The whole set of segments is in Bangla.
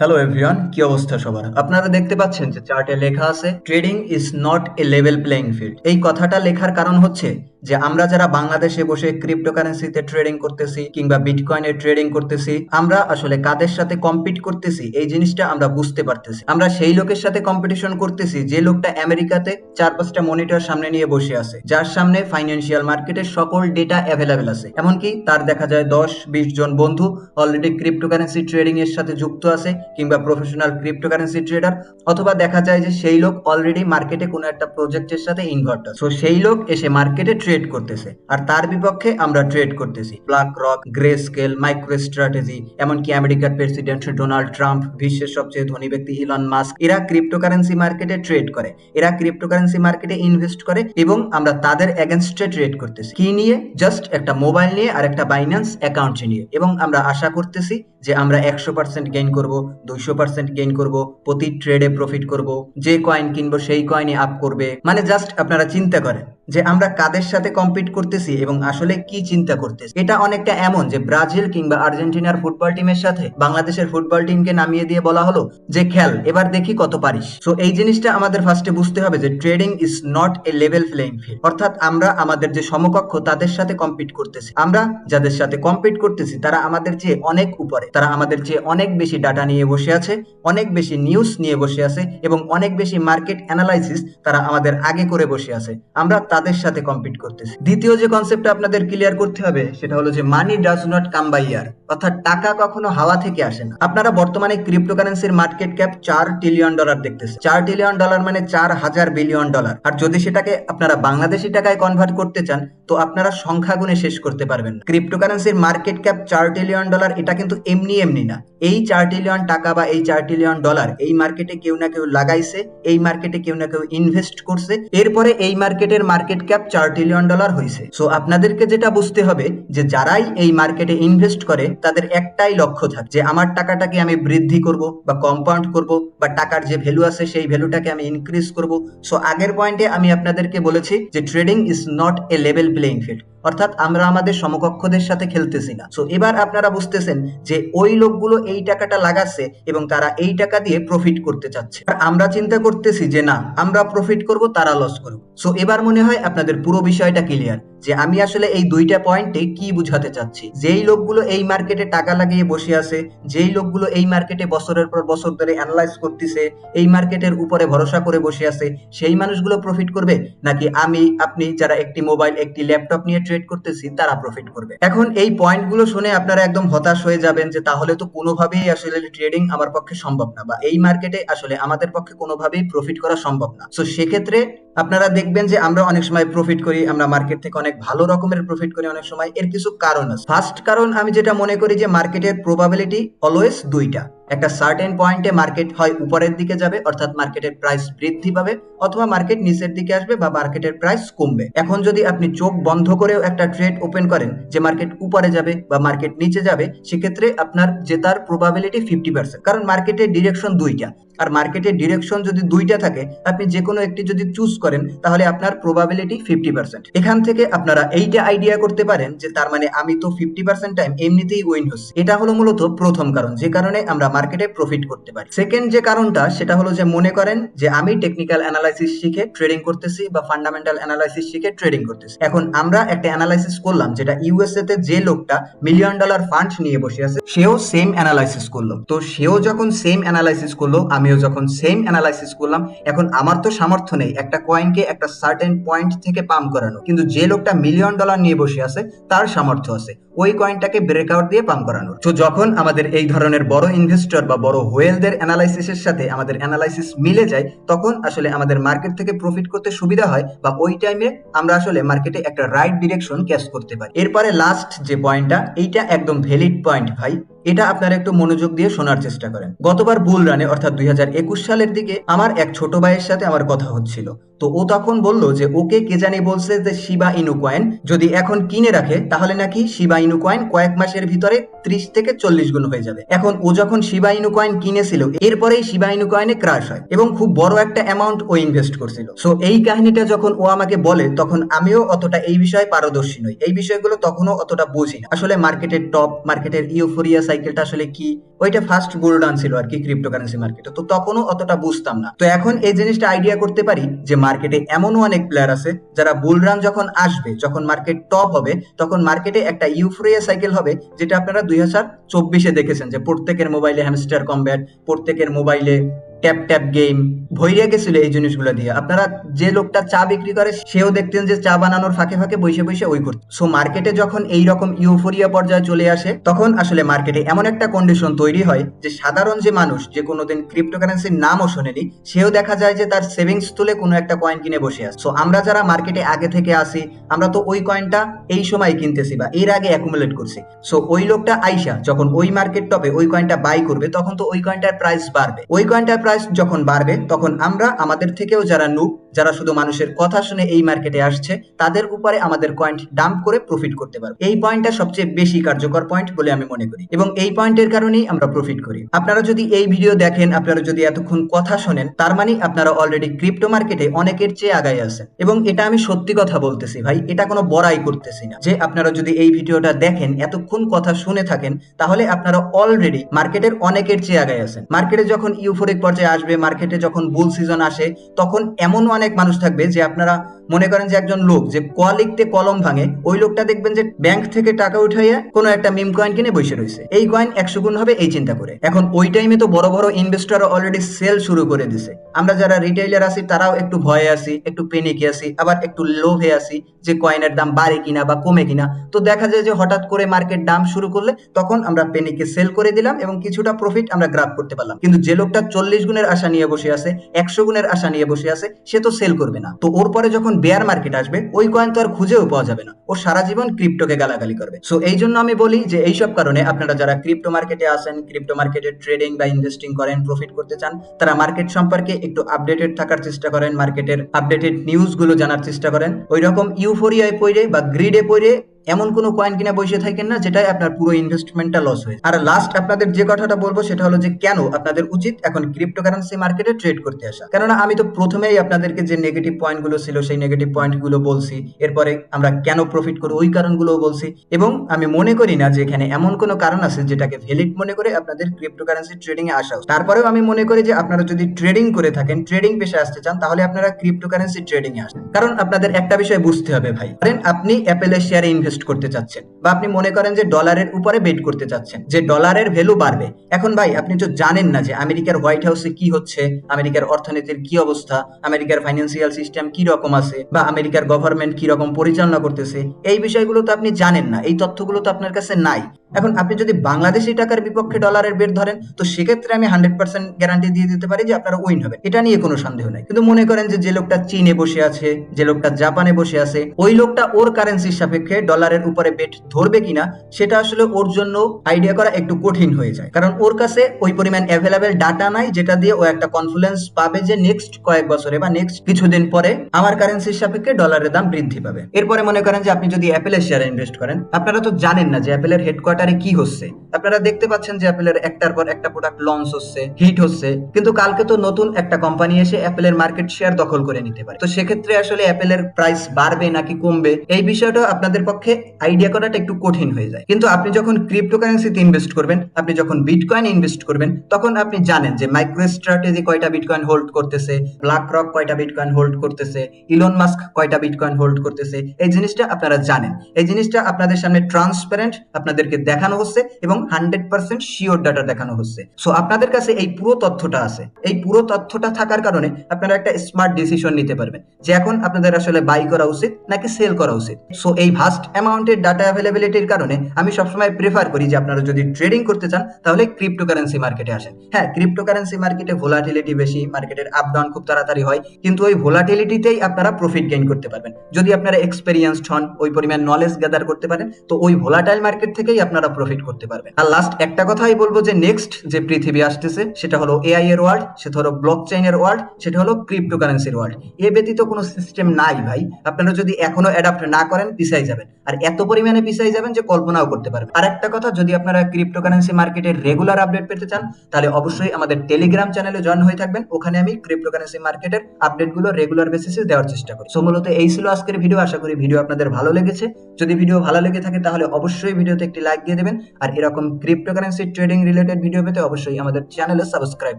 হ্যালো এভরিওয়ান কি অবস্থা সবার? আপনারা দেখতে পাচ্ছেন যে চার্টে লেখা আছে trading is not a level playing field এই কথাটা লেখার কারণ হচ্ছে যে আমরা যারা বাংলাদেশে বসে ক্রিপ্টোকারেন্সিতে ট্রেডিং করতেছি কিংবা বিটকয়েনে ট্রেডিং করতেছি, আমরা আসলে কাদের সাথে কম্পিট করতেছি, এই জিনিসটা আমরা বুঝতে পারতেছি। আমরা সেই লোকের সাথে কম্পিটিশন করতেছি, যে লোকটা আমেরিকাতে চার পাঁচটা মনিটর সামনে নিয়ে বসে আছে, যার সামনে ফাইন্যান্সিয়াল মার্কেটের সকল ডেটা অ্যাভেলেবেল আছে। এমনকি তার দেখা যায় দশ, বিশ জন বন্ধু অলরেডি ক্রিপ্টোকারেন্সি ট্রেডিং এর সাথে যুক্ত আছে কিংবা প্রফেশনাল ক্রিপ্টোকারেন্সি ট্রেডার অথবা দেখা যায় যে সেই লোক অলরেডি মার্কেটে কোনো একটা প্রজেক্টের সাথে ইনভলভ সো সেই লোক এসে মার্কেটে ট্রেড করতেছে। আর তার বিপক্ষে আমরা ট্রেড করতেছি। Black rock grey scale micro strategy এমনকি আমেরিকার প্রেসিডেন্ট ডোনাল্ড ট্রাম্প বিশ্বের সবচেয়ে ধনী ব্যক্তি ইলন মাস্ক এরা ক্রিপ্টোকারেন্সি মার্কেটে ট্রেড করে। এরা ক্রিপ্টোকারেন্সি মার্কেটে ইনভেস্ট করে এবং আমরা তাদের এগেনস্টে ট্রেড করতেছি। কি নিয়ে? জাস্ট একটা মোবাইল নিয়ে আর একটা বাইন্যান্স অ্যাকাউন্ট নিয়ে। এবং আমরা আশা করতেছি যে আমরা একশো পার্সেন্ট গেইন করব, দুইশো পার্সেন্ট গেইন করব, প্রতি ট্রেডে প্রফিট করব, যে কয়েন কিনবো সেই কয়েনে আপ করবে। মানে জাস্ট আপনারা চিন্তা করেন যে আমরা কাদের সাথে কম্পিট করতেছি এবং আসলে কি চিন্তা করতেছি? এটা অনেকটা এমন যে ব্রাজিল কিংবা আর্জেন্টিনার ফুটবল টিমের সাথে বাংলাদেশের ফুটবল টিমকে নামিয়ে দিয়ে বলা হলো যে, খেল, এবার দেখি কত পারিস। সো এই জিনিসটা আমাদের ফার্স্টে বুঝতে হবে যে trading is not a level playing field অর্থাৎ আমরা আমাদের যে সমকক্ষ, তাদের সাথে কম্পিট করতেছি। আমরা যাদের সাথে কম্পিট করতেছি, তারা আমাদের চেয়ে অনেক উপরে। তারা আমাদের চেয়ে অনেক বেশি ডাটা নিয়ে বসে আছে, অনেক বেশি নিউজ নিয়ে বসে আছে এবং অনেক বেশি মার্কেট অ্যানালাইসিস তারা আমাদের আগে করে বসে আছে। আমরা তাদের সাথে কম্পিট করতেছি। দ্বিতীয় যে কনসেপ্টটা আপনাদের ক্লিয়ার করতে হবে, সেটা হলো যে money does not come by air অর্থাৎ টাকা কখনো হাওয়া থেকে আসে না। আপনারা বর্তমানে ক্রিপ্টোকারেন্সির মার্কেট ক্যাপ চার ট্রিলিয়ন ডলার দেখতেছেন। চার ট্রিলিয়ন ডলার মানে চার হাজার বিলিয়ন ডলার আর যদি সেটাকে আপনারা বাংলাদেশি টাকায় কনভার্ট করতে চান, তো আপনারা সংখ্যা গুণে শেষ করতে পারবেন না। ক্রিপ্টোকারেন্সির মার্কেট ক্যাপ চার ট্রিলিয়ন ডলার এটা কিন্তু এমনি এমনি না। এই চার ট্রিলিয়ন টাকা বা এই চার ট্রিলিয়ন ডলার এই মার্কেটে কেউ না কেউ লাগাইছে, এই মার্কেটে কেউ না কেউ ইনভেস্ট করছে। এরপরে এই মার্কেটের মার্কেট ক্যাপ চার ট্রিলিয়ন ডলার হয়েছে সো আপনাদেরকে যেটা বুঝতে হবে যে যারাই এই মার্কেটে ইনভেস্ট করে তাদের একটাই লক্ষ্য থাকে যে আমার টাকাটাকে আমি বৃদ্ধি করব বা কম্পাউন্ড করব বা টাকার যে ভ্যালু আছে সেই ভ্যালুটাকে আমি ইনক্রিজ করব। সো আগের পয়েন্টে আমি আপনাদেরকে বলেছি যে trading is not a level playing field অর্থাৎ আমরা আমাদের সমকক্ষদের সাথে খেলতেছি না। সো এবার আপনারা বুঝতেছেন যে ওই লোকগুলো এই টাকাটা লাগাচ্ছে এবং তারা এই টাকা দিয়ে প্রফিট করতে চাচ্ছে। আর আমরা চিন্তা করতেছি যে না, আমরা প্রফিট করব, তারা লস করব সো এবার মনে হয় আপনাদের পুরো বিষয়টা ক্লিয়ার যে আমি আসলে এই দুইটা পয়েন্টে কি বুঝাতে চাচ্ছি? যেই লোকগুলো এই মার্কেটে টাকা লাগিয়ে বসে আছে, যেই লোকগুলো এই মার্কেটে বছরের পর বছর ধরে অ্যানালাইজ করতেছে, এই মার্কেটের উপরে ভরসা করে বসে আছে, সেই মানুষগুলো প্রফিট করবে? নাকি আমি, আপনি যারা একটি মোবাইল একটি ল্যাপটপ নিয়ে ট্রেড করতেছি, তারা প্রফিট করবে? এখন এই পয়েন্টগুলো শুনে আপনারা একদম হতাশ হয়ে যাবেন যে তাহলে তো কোনোভাবেই আসলে ট্রেডিং আমার পক্ষে সম্ভব না, বা এই মার্কেটে আসলে আমাদের পক্ষে কোনোভাবেই প্রফিট করা সম্ভব না। সো সেক্ষেত্রে আপনারা দেখবেন যে আমরা অনেক সময় প্রফিট করি, আমরা মার্কেট থেকে অনেক ভালো রকমের প্রফিট করি অনেক সময়। এর কিছু কারণ আছে। ফার্স্ট কারণ আমি যেটা মনে করি যে মার্কেটের প্রবাবিলিটি অলওয়েজ দুইটা। একটা সার্টেন পয়েন্টে মার্কেট হয় উপরের দিকে যাবে, অর্থাৎ মার্কেটের প্রাইস বৃদ্ধি পাবে, অথবা মার্কেট নিচের দিকে আসবে বা মার্কেটের প্রাইস কমবে। এখন যদি আপনি চোখ বন্ধ করেও একটা ট্রেড ওপেন করেন, যে মার্কেট উপরে যাবে বা মার্কেট নিচে যাবে, সেক্ষেত্রে আপনার জেতার প্রবাবিলিটি ফিফটি পার্সেন্ট কারণ মার্কেটের ডিরেকশন দুইটা। আর মার্কেটের ডিরেকশন যদি দুইটা থাকে, আপনি যে কোনো একটি যদি চুজ করেন, তাহলে আপনার প্রবাবিলিটি ফিফটি পার্সেন্ট এখান থেকে আপনারা এইটা আইডিয়া করতে পারেন যে তার মানে আমি তো ফিফটি পার্সেন্ট টাইম এমনিতেই উইন হচ্ছে। এটা হলো মূলত প্রথম কারণ। যে কারণে আমরা মার্কেটে প্রফিট করতে পারি। সেকেন্ড যে কারণটা, সেটা হলো যে মনে করেন যে আমি টেকনিক্যাল অ্যানালাইসিস শিখে ট্রেডিং করতেছি বা ফান্ডামেন্টাল অ্যানালাইসিস শিখে ট্রেডিং করতেছি। এখন আমরা একটা অ্যানালাইসিস করলাম যেটা ইউএসএ তে যে লোকটা মিলিয়ন ডলার ফান্ড নিয়ে বসে আছে, সেও সেম অ্যানালাইসিস করল। তো সেও যখন সেম অ্যানালাইসিস করল, আমিও যখন সেম অ্যানালাইসিস করলাম, এখন আমার তো সামর্থ্য নেই একটা কয়েনকে একটা সার্টেন পয়েন্ট থেকে পাম্প করানো। কিন্তু যে লোকটা মিলিয়ন ডলার নিয়ে বসে আছে, তার সামর্থ্য আছে। ওই কয়েনটাকে ব্রেকআউট দিয়ে পাম্প করানোর। তো যখন আমাদের এই ধরনের বড় ইনভেস্টর বা বড় হোয়েলদের অ্যানালাইসিসের সাথে আমাদের অ্যানালাইসিস মিলে যায়, তখন আসলে আমাদের মার্কেট থেকে প্রফিট করতে সুবিধা হয় বা ওই টাইমে আমরা আসলে মার্কেটে একটা রাইট ডিরেকশন ক্যাচ করতে পারি। এরপরে লাস্ট যে পয়েন্টটা এইটা একদম ভ্যালিড পয়েন্ট ভাই। এটা আপনারা একটু মনোযোগ দিয়ে শোনার চেষ্টা করেন। গতবার বুল রানে অর্থাৎ দুই হাজার একুশ সালের দিকে, আমার এক ছোট ভাইয়ের সাথে আমার কথা হচ্ছিল। তো ও তখন বলল যে ওকে কে জানি বলছে যে শিবা ইনু কয়েন যদি এখন কিনে রাখে, তাহলে নাকি শিবা ইনু কয়েন কয়েক মাসের ভিতরে ত্রিশ থেকে চল্লিশ গুণ হয়ে যাবে। এখন ও যখন শিবা ইনু কয়েন কিনেছিল, এরপরেই শিবা ইনু কয়েনে ক্রাশ হয় এবং খুব বড় একটা অ্যামাউন্ট ও ইনভেস্ট করছিল। সো এই কাহিনীটা যখন ও আমাকে বলে, তখন আমিও অতটা এই বিষয়ে পারদর্শী নই। এই বিষয়গুলো তখনও অতটা বুঝি আসলে মার্কেটের টপ মার্কেটের ইউফোরিয়া সাইকেলটা আসলে কি? ওইটা ফার্স্ট গোল্ড ছিল আর কি ক্রিপ্টোকারেন্সি মার্কেটে তো তখনও অতটা বুঝতাম না। তো এখন এই জিনিসটা আইডিয়া করতে পারি যে মার্কেটে এমনও অনেক প্লেয়ার আছে যারা বুল রান যখন আসবে, যখন মার্কেট টপ হবে, তখন মার্কেটে একটা ইউফ্রিয়া সাইকেল হবে যেটা আপনারা দুই হাজার চব্বিশে দেখেছেন যে প্রত্যেকের মোবাইলে হ্যামস্টার কম্ব্যাট প্রত্যেকের মোবাইলে ট্যাপ ট্যাপ গেম ভইরিয়া গেছিল এই জিনিসগুলো দিয়ে। আপনারা যে লোকটা চা বিক্রি করে, সেও দেখতেন যে চা বানানোর ফাঁকে ফাঁকে বসে বসে ওই করত। সো মার্কেটে যখন এই রকম ইউফোরিয়া পর্যায়ে চলে আসে, তখন আসলে মার্কেটে এমন একটা কন্ডিশন তৈরি হয় যে, সাধারণ যে মানুষ, যে কোনোদিন ক্রিপ্টোকারেন্সির নামও শোনেনি, সেও দেখা যায় যে তার সেভিংস তুলে কোনো একটা কয়েন কিনে বসে আছে। সো আমরা যারা মার্কেটে আগে থেকে আসি আমরা তো ওই কয়েনটা এই সময় কিনতেছি বা এর আগে অ্যাকুমুলেট করছি। সো ওই লোকটা আইসা, যখন ওই মার্কেট টপে ওই কয়েনটা বাই করবে, তখন তো ওই কয়েনটার প্রাইস বাড়বে। ওই কয়েনটার প্রাইস যখন বাড়বে তখন আমরা আমাদের থেকেও যারা নুব যারা শুধু মানুষের কথা শুনে এই মার্কেটে আসছে, তাদের উপরে আমাদের পয়েন্ট ডাম্প করে প্রফিট করতে পারব। এই পয়েন্টটা সবচেয়ে বেশি কার্যকর পয়েন্ট বলে আমি মনে করি এবং এই পয়েন্টের কারণেই আমরা প্রফিট করি। আপনারা যদি এই ভিডিও দেখেন, আপনারা যদি এতক্ষণ কথা শোনেন, তার মানে আপনারা অলরেডি ক্রিপ্টো মার্কেটে অনেকের চেয়ে আগায় আছেন। এবং এটা আমি সত্যি কথা বলতেছি ভাই, এটা কোনো বড়াই করতেছি না। যে আপনারা যদি এই ভিডিওটা দেখেন, এতক্ষণ কথা শুনে থাকেন, তাহলে আপনারা অলরেডি মার্কেটের অনেকের চেয়ে আগায় আছেন। মার্কেটে যখন ইউফোরিক পর্যায়ে আসবে মার্কেটে যখন বুল সিজন আসে, তখন এমন অনেক মানুষ থাকবে যে আপনারা মনে করেন যে একজন লোক যে ক লিখতে কলম ভাঙে, ওই লোকটা দেখবেন যে ব্যাংক থেকে টাকা উঠাইয়া কোনো একটা মিম কয়েন কিনে বসে রয়েছে এই কয়েন একশো গুণ হবে, এই চিন্তা করে। এখন ওই টাইমে তো বড় বড় ইনভেস্টর অলরেডি সেল শুরু করে দিছে। আমরা যারা রিটেইলার আছি, তারাও একটু ভয়ে আছি, একটু পেনিকে আছি, আবার একটু লোভে আছি যে কয়েনের দাম বাড়ে কিনা বা কমে কিনা। তো দেখা যায় যে হঠাৎ করে মার্কেট দাম শুরু করলে তখন আমরা পেনিকে সেল করে দিলাম এবং কিছুটা প্রফিট আমরা গ্রাফ করতে পারলাম। কিন্তু যে লোকটা চল্লিশ গুণের আশা নিয়ে বসে আছে, একশো গুণের আশা নিয়ে বসে আছে, সে তো সেল করবে না। তো ওর পরে যখন বেয়ার মার্কেট আসবে, ওই কয়েন তো আর খুঁজেও পাওয়া যাবে না। ও সারা জীবন ক্রিপ্টোকে গালাগালি করবে। সো এই জন্য আমি বলি যে, এইসব কারণে আপনারা যারা ক্রিপ্টো মার্কেটে আসেন ক্রিপ্টো মার্কেটে ট্রেডিং বা ইনভেস্টিং করেন প্রফিট করতে চান, তারা মার্কেট সম্পর্কে একটু আপডেটেড থাকার চেষ্টা করেন মার্কেটের আপডেটেড নিউজগুলো জানার চেষ্টা করেন। ওই রকম ইউফোরিয়ায় পড়ে বা গ্রিডে পড়ে এমন কোনো কয়েন কিনা বসে থাকেন না যেটাই আপনার পুরো ইনভেস্টমেন্টটা লস হয়েছে আর লাস্ট আপনাদের যে কথাটা বলব, সেটা হলো যে কেন আপনাদের উচিত এখন ক্রিপ্টোকারেন্সি মার্কেটে ট্রেড করতে আসা? কেননা আমি তো প্রথমেই আপনাদেরকে যে নেগেটিভ পয়েন্টগুলো ছিল, সেই নেগেটিভ পয়েন্টগুলো বলছি। এরপরে আমরা কেন প্রফিট করি ওই কারণগুলো বলছি। এবং আমি মনে করি না যে এখানে এমন কোনো কারণ আছে, যেটাকে ভ্যালিড মনে করে আপনাদের ক্রিপ্টোকারেন্সি ট্রেডিং এ আসা। তারপরেও আমি মনে করি যে আপনারা যদি ট্রেডিং করে থাকেন ট্রেডিং পেশে আসতে চান, তাহলে আপনারা ক্রিপ্টোকারেন্সি ট্রেডিং এ আসেন। কারণ আপনাদের একটা বিষয় বুঝতে হবে ভাই। আপনি অ্যাপেলের শেয়ারে ইনভেস্ট করতে চাচ্ছেন বা আপনি মনে করেন যে ডলারের উপরে বেট করতে চাচ্ছেন, যে ডলারের ভ্যালু বাড়বে। এখন ভাই, আপনি তো জানেন না যে আমেরিকার হোয়াইট হাউসে কি হচ্ছে, আমেরিকার অর্থনীতির কি অবস্থা, আমেরিকার ফাইন্যান্সিয়াল সিস্টেম কি রকম আছে বা আমেরিকার গভর্নমেন্ট কি রকম পরিচালনা করতেছে, এই বিষয়গুলো তো আপনি জানেন না, এই তথ্যগুলো তো আপনার কাছে নাই। এখন আপনি যদি বাংলাদেশি টাকার বিপক্ষে ডলারের বেট ধরেন, তো সেক্ষেত্রে আমি হান্ড্রেড পার্সেন্ট গ্যারান্টি দিয়ে দিতে পারি যে আপনারা উইন হবে এটা নিয়ে কোনো সন্দেহ নাই। কিন্তু মনে করেন যে যে লোকটা চীনে বসে আছে, যে লোকটা জাপানে বসে আছে, ওই লোকটা ওর কারেন্সির সাপেক্ষে ডলারের উপরে বেট ধরবে কিনা, সেটা আসলে ওর জন্য আইডিয়া করা একটু কঠিন হয়ে যায়। কারণ ওর কাছে ওই পরিমাণ অ্যাভেলেবেল ডাটা নাই, যেটা দিয়ে ও একটা কনফিডেন্স পাবে যে নেক্সট কয়েক বছরে বা নেক্সট কিছুদিন পরে আমার কারেন্সির সাপেক্ষে ডলারের দাম বৃদ্ধি পাবে। এরপরে মনে করেন যে, আপনি যদি অ্যাপেলের শেয়ারে ইনভেস্ট করেন, আপনারা তো জানেন না যে অ্যাপেলের হেডকোয়ার্টারে কি হচ্ছে? আপনারা দেখতে পাচ্ছেন যে অ্যাপেলের একটার পর একটা প্রোডাক্ট লঞ্চ হচ্ছে হিট হচ্ছে, কিন্তু কালকে তো নতুন একটা কোম্পানি এসে অ্যাপেলের মার্কেট শেয়ার দখল করে নিতে পারে। তো সেক্ষেত্রে আসলে অ্যাপেলের প্রাইস বাড়বে নাকি কমবে, এই বিষয়টা আপনাদের পক্ষে আইডিয়া করাটা একটু কঠিন হয়ে যায়। কিন্তু আপনি যখন ক্রিপ্টোকারেন্সিতে ইনভেস্ট করবেন, আপনি যখন বিটকয়েন ইনভেস্ট করবেন, তখন আপনি জানেন যে মাইক্রো স্ট্র্যাটেজি কয়টা বিটকয়েন হোল্ড করতেছে ব্ল্যাক রক কয়টা বিটকয়েন হোল্ড করতেছে ইলন মাস্ক কয়টা বিটকয়েন হোল্ড করতেছে, এই জিনিসটা আপনারা জানেন। এই জিনিসটা আপনাদের সামনে ট্রান্সপারেন্ট আপনাদেরকে দেখানো হচ্ছে এবং হান্ড্রেড পার্সেন্ট শিওর ডাটা দেখানো হচ্ছে। সো আপনাদের কাছে এই পুরো তথ্যটা আছে। এই পুরো তথ্যটা থাকার কারণে আপনারা একটা স্মার্ট ডিসিশন নিতে পারবেন যে এখন আপনাদের আসলে বাই করা উচিত নাকি সেল করা উচিত। সো এই ভাস্ট অ্যামাউন্টের ডাটা অ্যাভেলেবিলিটির কারণে আমি সবসময় প্রেফার করি যে আপনারা যদি ট্রেডিং করতে চান, তাহলে ক্রিপ্টোকারেন্সি মার্কেটে আসেন। হ্যাঁ ক্রিপ্টোকারেন্সি মার্কেটে ভোলাটিলিটি বেশি মার্কেটের আপ ডাউন খুব তাড়াতাড়ি হয়, কিন্তু ওই ভোলাটিলিটিতেই আপনারা প্রফিট গেইন করতে পারবেন। যদি আপনারা এক্সপেরিয়েন্সড হন, ওই পরিমাণ নলেজ গ্যাদার করতে পারেন, তো ওই ভোলাটাইল মার্কেট থেকেই আপনারা প্রফিট করতে পারবেন। আর লাস্ট একটা কথাই বলব যে নেক্সট যে পৃথিবী আসতেছে, সেটা হলো এআই এর ওয়ার্ল্ড সেটা হলো ব্লক চেইনের ওয়ার্ল্ড সেটা হলো ক্রিপ্টোকারেন্সির ওয়ার্ল্ড এ ব্যতীত কোনো সিস্টেম নাই ভাই। আপনারা যদি এখনও অ্যাডাপ্ট না করেন, পিছাই যাবেন। আর এত পরিমাণে পিছাই যাবেন যে কল্পনাও করতে পারবেন। আর একটা কথা, যদি আপনারা ক্রিপ্টোকারেন্সি মার্কেটের রেগুলার আপডেট পেতে চান, তাহলে অবশ্যই আমাদের টেলিগ্রাম চ্যানেলে জয়েন হয়ে থাকবেন। ওখানে আমি ক্রিপ্টোকারেন্সি মার্কেটের আপডেটগুলো রেগুলার বেসিসে দেওয়ার চেষ্টা করি। সো মূলত এই ছিল আজকের ভিডিও আশা করি ভিডিও আপনাদের ভালো লেগেছে। যদি ভিডিও ভালো লেগে থাকে, তাহলে অবশ্যই ভিডিওতে একটি লাইক দিয়ে দেবেন। আর এরকম ক্রিপ্টোকারেন্সি ট্রেডিং রিলেটেড ভিডিও পেতে অবশ্যই আমাদের চ্যানেলে সাবস্ক্রাইব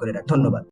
করে রাখ। ধন্যবাদ।